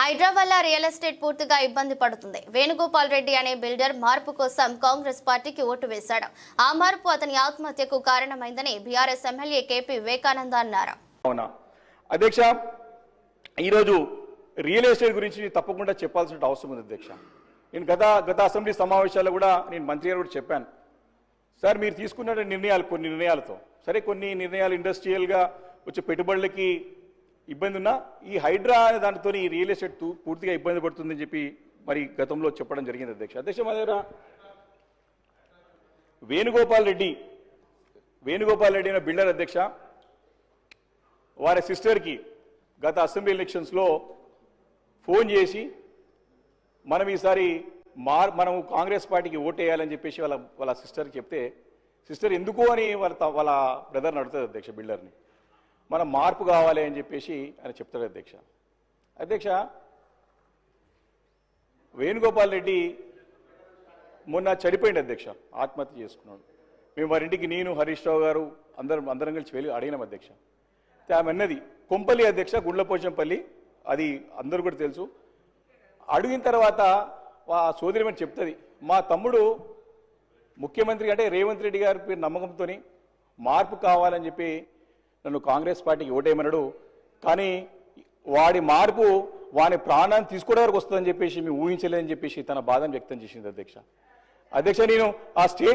Hyderabad real estate పూర్తిగా ఇబ్బంది పడుతుంది. వేణుగోపాల్ రెడ్డి అనే బిల్డర్ మార్పు కోసం కాంగ్రెస్ పార్టీకి ఓటు వేశాడు. ఆ మార్పు అతని ఆత్మహత్యకు కారణమైందని బీఆర్ఎస్ ఎమ్మెల్యే కేపీ వివేకానంద అన్నారు. అవునా? అధ్యక్ష ఈరోజు రియల్ ఎస్టేట్ గురించి తప్పకుండా చెప్పాల్సిన అవసరం ఉంది అధ్యక్ష. నేను గత గత అసెంబ్లీ సమావేశాల్లో కూడా నేను మంత్రి గారు కూడా చెప్పాను. సార్ మీరు తీసుకున్న నిర్ణయాలు కొన్ని నిర్ణయాలతో సరే కొన్ని నిర్ణయాలు ఇండస్ట్రియల్గా వచ్చే పెట్టుబడులకి ఇబ్బంది ఉన్నా ఈ హైడ్రా అనే దానితో ఈ రియల్ ఎస్టేట్ పూర్తిగా ఇబ్బంది పడుతుందని చెప్పి మరి గతంలో చెప్పడం జరిగింది అధ్యక్ష. అధ్యక్ష మా దగ్గర వేణుగోపాల్ రెడ్డి వేణుగోపాల్ రెడ్డి అనే బిల్డర్ అధ్యక్ష వారి సిస్టర్కి గత అసెంబ్లీ ఎలక్షన్స్లో ఫోన్ చేసి మనం ఈసారి మార్ మనం కాంగ్రెస్ పార్టీకి ఓటేయాలని చెప్పేసి వాళ్ళ వాళ్ళ సిస్టర్కి చెప్తే సిస్టర్ ఎందుకు అని వాళ్ళ త- వాళ్ళ బ్రదర్ని అడుగుతుంది అధ్యక్ష బిల్డర్ని. మనం మార్పు కావాలి అని చెప్పేసి ఆయన చెప్తాడు అధ్యక్ష. అధ్యక్ష వేణుగోపాల్ రెడ్డి మొన్న చనిపోయింది అధ్యక్ష ఆత్మహత్య చేసుకున్నాడు. మేము వారి ఇంటికి నేను హరీష్ రావు గారు అందరం అందరం కలిసి వెళ్ళి అడిగినాం అధ్యక్ష. ఆమె అన్నది కొంపల్లి అధ్యక్ష గుండ్లపోచంపల్లి అది అందరూ కూడా తెలుసు. అడిగిన తర్వాత ఆ సోదరిమని చెప్తుంది మా తమ్ముడు ముఖ్యమంత్రి అంటే రేవంత్ రెడ్డి గారి పేరు నమ్మకంతో మార్పు కావాలని చెప్పి నన్ను కాంగ్రెస్ పార్టీకి ఓటేయమన్నాడు. కానీ వాడి మార్పు వాని ప్రాణాన్ని తీసుకోవడం వరకు వస్తుందని చెప్పేసి మేము ఊహించలేదని చెప్పేసి తన బాధను వ్యక్తం చేసింది అధ్యక్ష. అధ్యక్ష నేను ఆ స్టేట్